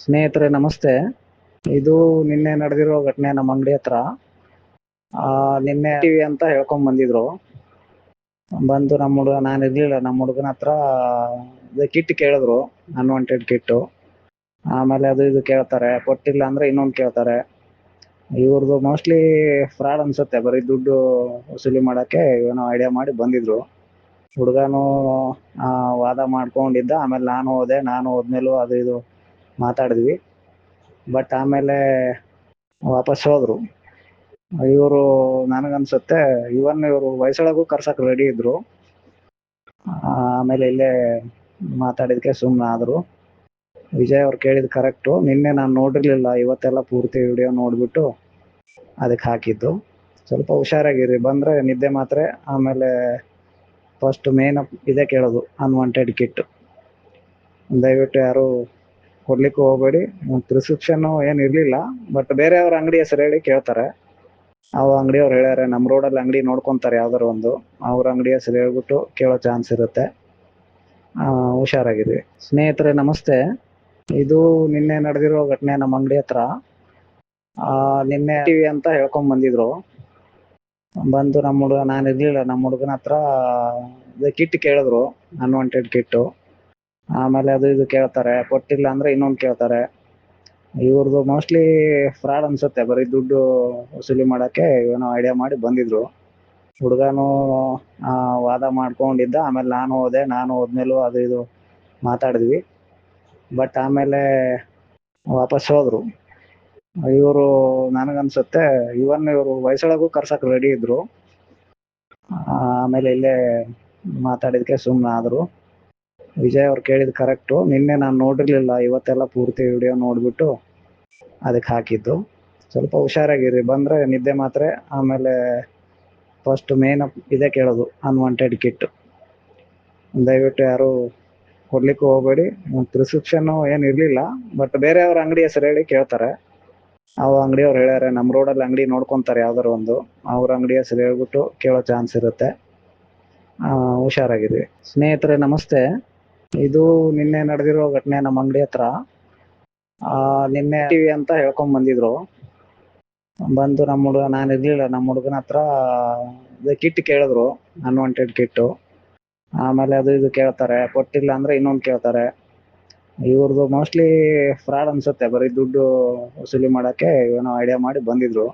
ಸ್ನೇಹಿತರೆ, ನಮಸ್ತೆ. ಇದು ನಿನ್ನೆ ನಡೆದಿರೋ ಘಟನೆ ನಮ್ಮ ಅಂಗಡಿ ಹತ್ರ. ನಿನ್ನೆ ಟಿವಿ ಅಂತ ಹೇಳ್ಕೊಂಡ್ ಬಂದಿದ್ರು. ಬಂದು ನಮ್ಮ ಹುಡುಗ, ನಾನು ಇರ್ಲಿಲ್ಲ, ನಮ್ಮ ಹುಡುಗನ ಹತ್ರ ಕಿಟ್ ಕೇಳಿದ್ರು ಅನ್ವಾಂಟೆಡ್ ಕಿಟ್ಟು. ಆಮೇಲೆ ಅದು ಇದು ಕೇಳ್ತಾರೆ, ಕೊಟ್ಟಿಲ್ಲ ಅಂದ್ರೆ ಇನ್ನೊಂದು ಕೇಳ್ತಾರೆ. ಇವ್ರದ್ದು ಮೋಸ್ಟ್ಲಿ ಫ್ರಾಡ್ ಅನ್ಸುತ್ತೆ, ಬರೀ ದುಡ್ಡು ವಸೂಲಿ ಮಾಡಕ್ಕೆ ಏನೋ ಐಡಿಯಾ ಮಾಡಿ ಬಂದಿದ್ರು. ಹುಡುಗನು ವಾದ ಮಾಡ್ಕೊಂಡಿದ್ದ, ಆಮೇಲೆ ನಾನು ಹೋದೆ, ನಾನು ಹೋದ್ಮೇಲೂ ಅದು ಇದು ಮಾತಾಡಿದ್ವಿ. ಬಟ್ ಆಮೇಲೆ ವಾಪಸ್ ಹೋದ್ರು. ಇವರು ನನಗನ್ಸುತ್ತೆ ಇವನ್ ಇವರು ವಯಸ್ಸೊಳಗೂ ಕರ್ಸಕ್ ರೆಡಿ ಇದ್ರು. ಆಮೇಲೆ ಇಲ್ಲೇ ಮಾತಾಡಿದಕ್ಕೆ ಸುಮ್ಮನೆ ಆದ್ರು. ವಿಜಯ್ ಅವ್ರು ಕೇಳಿದ ಕರೆಕ್ಟು ನಿನ್ನೆ ನಾನು ನೋಡಿರ್ಲಿಲ್ಲ, ಇವತ್ತೆಲ್ಲ ಪೂರ್ತಿ ವಿಡಿಯೋ ನೋಡ್ಬಿಟ್ಟು ಅದಕ್ಕೆ ಹಾಕಿದ್ದು. ಸ್ವಲ್ಪ ಹುಷಾರಾಗಿರಿ, ಬಂದ್ರೆ ನಿದ್ದೆ ಮಾತ್ರ, ಆಮೇಲೆ ಫಸ್ಟ್ ಮೇನ್ ಇದೇ ಕೇಳೋದು ಅನ್ವಾಂಟೆಡ್ ಕಿಟ್ ದಯವಿಟ್ಟು ಯಾರು ಕೊಡ್ಲಿಕ್ಕೆ ಹೋಗಬೇಡಿ. ಪ್ರಿಸ್ಕ್ರಿಪ್ಷನ್ ಏನು ಇರಲಿಲ್ಲ ಬಟ್ ಬೇರೆಯವ್ರ ಅಂಗಡಿ ಹೆಸರು ಹೇಳಿ ಕೇಳ್ತಾರೆ. ಅವ್ರ ಅಂಗಡಿಯವ್ರು ಹೇಳ್ಯಾರೆ ನಮ್ಮ ರೋಡಲ್ಲಿ ಅಂಗಡಿ ನೋಡ್ಕೊಂತಾರೆ ಯಾವ್ದಾರು ಒಂದು. ಅವ್ರ ಅಂಗಡಿ ಹೆಸರು ಹೇಳ್ಬಿಟ್ಟು ಕೇಳೋ ಚಾನ್ಸ್ ಇರುತ್ತೆ. ಆ, ಹುಷಾರಾಗಿರಿ. ಸ್ನೇಹಿತರೆ ನಮಸ್ತೆ. ಇದು ನಿನ್ನೆ ನಡೆದಿರೋ ಘಟನೆ ನಮ್ಮ ಅಂಗಡಿ ಹತ್ರ. ನಿನ್ನೆ ಟಿವಿ ಅಂತ ಹೇಳ್ಕೊಂಡ್ ಬಂದಿದ್ರು. ಬಂದು ನಮ್ಮ ಹುಡುಗ ನಾನು ಇರ್ಲಿಲ್ಲ ನಮ್ಮ ಹುಡುಗನ ಹತ್ರ ಕಿಟ್ ಕೇಳಿದ್ರು ಅನ್ವಾಂಟೆಡ್ ಕಿಟ್ಟು ಆಮೇಲೆ ಅದು ಇದು ಕೇಳ್ತಾರೆ, ಕೊಟ್ಟಿಲ್ಲ ಅಂದ್ರೆ ಇನ್ನೊಂದು ಕೇಳ್ತಾರೆ. ಇವ್ರದ್ದು ಮೋಸ್ಟ್ಲಿ ಫ್ರಾಡ್ ಅನ್ಸುತ್ತೆ, ಬರೀ ದುಡ್ಡು ವಸೂಲಿ ಮಾಡಕ್ಕೆ ಏನೋ ಐಡಿಯಾ ಮಾಡಿ ಬಂದಿದ್ರು. ಹುಡುಗನು ವಾದ ಮಾಡ್ಕೊಂಡಿದ್ದ, ಆಮೇಲೆ ನಾನು ಹೋದೆ, ನಾನು ಹೋದ್ಮೇಲೂ ಅದು ಇದು ಮಾತಾಡಿದ್ವಿ. ಬಟ್ ಆಮೇಲೆ ವಾಪಸ್ ಹೋದ್ರು. ಇವರು ನನಗನ್ಸುತ್ತೆ, ಇವನ್ ಇವರು ವಯಸ್ಸೊಳಗೂ ಕರ್ಸಕ್ ರೆಡಿ ಇದ್ರು. ಆಮೇಲೆ ಇಲ್ಲೇ ಮಾತಾಡಿದಕ್ಕೆ ಸುಮ್ಮನೆ ಆದ್ರು ವಿಜಯ್ ಅವ್ರು ಕೇಳಿದ ಕರೆಕ್ಟು ನಿನ್ನೆ ನಾನು ನೋಡಿರಲಿಲ್ಲ, ಇವತ್ತೆಲ್ಲ ಪೂರ್ತಿ ವಿಡಿಯೋ ನೋಡ್ಬಿಟ್ಟು ಅದಕ್ಕೆ ಹಾಕಿದ್ದು. ಸ್ವಲ್ಪ ಹುಷಾರಾಗಿರಿ, ಬಂದ್ರೆ ನಿದ್ದೆ ಮಾತ್ರೆ, ಆಮೇಲೆ ಫಸ್ಟ್ ಮೇನ್ ಇದೇ ಕೇಳೋದು ಅನ್ವಾಂಟೆಡ್ ಕಿಟ್ ದಯವಿಟ್ಟು ಯಾರು ಕೊಡ್ಲಿಕ್ಕೆ ಹೋಗಬೇಡಿ. ಪ್ರಿಸ್ಕ್ರಿಪ್ಷನ್ನು ಏನು ಇರಲಿಲ್ಲ ಬಟ್ ಬೇರೆಯವ್ರ ಅಂಗಡಿ ಹೆಸರು ಹೇಳಿ ಕೇಳ್ತಾರೆ. ಅವ ಅಂಗಡಿಯವ್ರು ಹೇಳ್ಯಾರೆ ನಮ್ಮ ರೋಡಲ್ಲಿ ಅಂಗಡಿ ನೋಡ್ಕೊಂತಾರೆ ಯಾವ್ದಾರು ಒಂದು. ಅವ್ರ ಅಂಗಡಿ ಹೆಸರು ಹೇಳ್ಬಿಟ್ಟು ಕೇಳೋ ಚಾನ್ಸ್ ಇರುತ್ತೆ. ಹುಷಾರಾಗಿದ್ವಿ ಸ್ನೇಹಿತರೆ, ನಮಸ್ತೆ. ಇದು ನಿನ್ನೆ ನಡೆದಿರೋ ಘಟನೆ ನಮ್ಮ ಅಂಗಡಿ ಹತ್ರ. ನಿನ್ನೆ ಟಿವಿ ಅಂತ ಹೇಳ್ಕೊಂಡ್ ಬಂದಿದ್ರು. ಬಂದು ನಮ್ಮ ಹುಡುಗ, ನಾನು ಇರ್ಲಿಲ್ಲ, ನಮ್ಮ ಹುಡುಗನ ಹತ್ರ ಕಿಟ್ ಕೇಳಿದ್ರು ಅನ್ವಾಂಟೆಡ್ ಕಿಟ್ಟು ಆಮೇಲೆ ಅದು ಇದು ಕೇಳ್ತಾರೆ, ಕೊಟ್ಟಿಲ್ಲ ಅಂದ್ರೆ ಇನ್ನೊಂದು ಕೇಳ್ತಾರೆ. ಇವ್ರದ್ದು ಮೋಸ್ಟ್ಲಿ ಫ್ರಾಡ್ ಅನ್ಸುತ್ತೆ, ಬರೀ ದುಡ್ಡು ವಸೂಲಿ ಮಾಡಕ್ಕೆ ಏನೋ ಐಡಿಯಾ ಮಾಡಿ ಬಂದಿದ್ರು.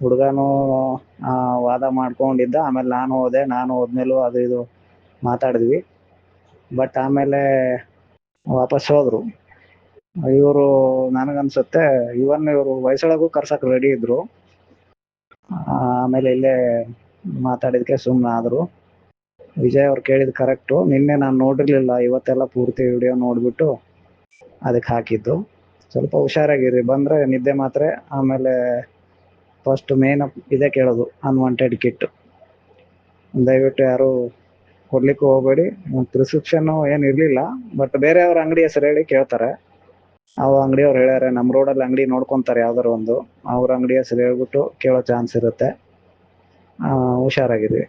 ಹುಡುಗನು ವಾದ ಮಾಡ್ಕೊಂಡಿದ್ದ, ಆಮೇಲೆ ನಾನು ಹೋದೆ, ನಾನು ಹೋದ್ಮೇಲೂ ಅದು ಇದು ಮಾತಾಡಿದ್ವಿ. ಬಟ್ ಆಮೇಲೆ ವಾಪಸ್ ಹೋದ್ರು. ಇವರು ನನಗನ್ಸುತ್ತೆ ಇವನ್ ಇವರು ವಯಸ್ಸೊಳಗೂ ಕರ್ಸಕ್ ರೆಡಿ ಇದ್ರು. ಆಮೇಲೆ ಇಲ್ಲೇ ಮಾತಾಡಿದಕ್ಕೆ ಸುಮ್ಮನೆ ಆದ್ರು. ವಿಜಯ್ ಅವ್ರು ಕೇಳಿದ್ ಕರೆಕ್ಟು ನಿನ್ನೆ ನಾನು ನೋಡಿರ್ಲಿಲ್ಲ, ಇವತ್ತೆಲ್ಲ ಪೂರ್ತಿ ವಿಡಿಯೋ ನೋಡ್ಬಿಟ್ಟು ಅದಕ್ಕೆ ಹಾಕಿದ್ದು. ಸ್ವಲ್ಪ ಹುಷಾರಾಗಿರಿ, ಬಂದ್ರೆ ನಿದ್ದೆ ಮಾತ್ರ. ಆಮೇಲೆ ಫಸ್ಟ್ ಮೇನ್ ಇದೇ ಕೇಳೋದು ಅನ್ವಾಂಟೆಡ್ ಕಿಟ್ ದಯವಿಟ್ಟು ಯಾರು ಕೊಡ್ಲಿಕ್ಕೆ ಹೋಗಬೇಡಿ. ಪ್ರಿಸ್ಕ್ರಿಪ್ಷನ್ ಏನು ಇರಲಿಲ್ಲ ಬಟ್ ಬೇರೆಯವ್ರ ಅಂಗಡಿ ಹೆಸರು ಹೇಳಿ ಕೇಳ್ತಾರೆ. ಅವ ಅಂಗಡಿಯವ್ರು ಹೇಳ್ಯಾರೆ ನಮ್ಮ ರೋಡಲ್ಲಿ ಅಂಗಡಿ ನೋಡ್ಕೊಂತಾರೆ ಯಾವ್ದಾರು ಒಂದು. ಅವ್ರ ಅಂಗಡಿ ಹೆಸರು ಹೇಳ್ಬಿಟ್ಟು ಕೇಳೋ ಚಾನ್ಸ್ ಇರುತ್ತೆ. ಹುಷಾರಾಗಿದ್ವಿ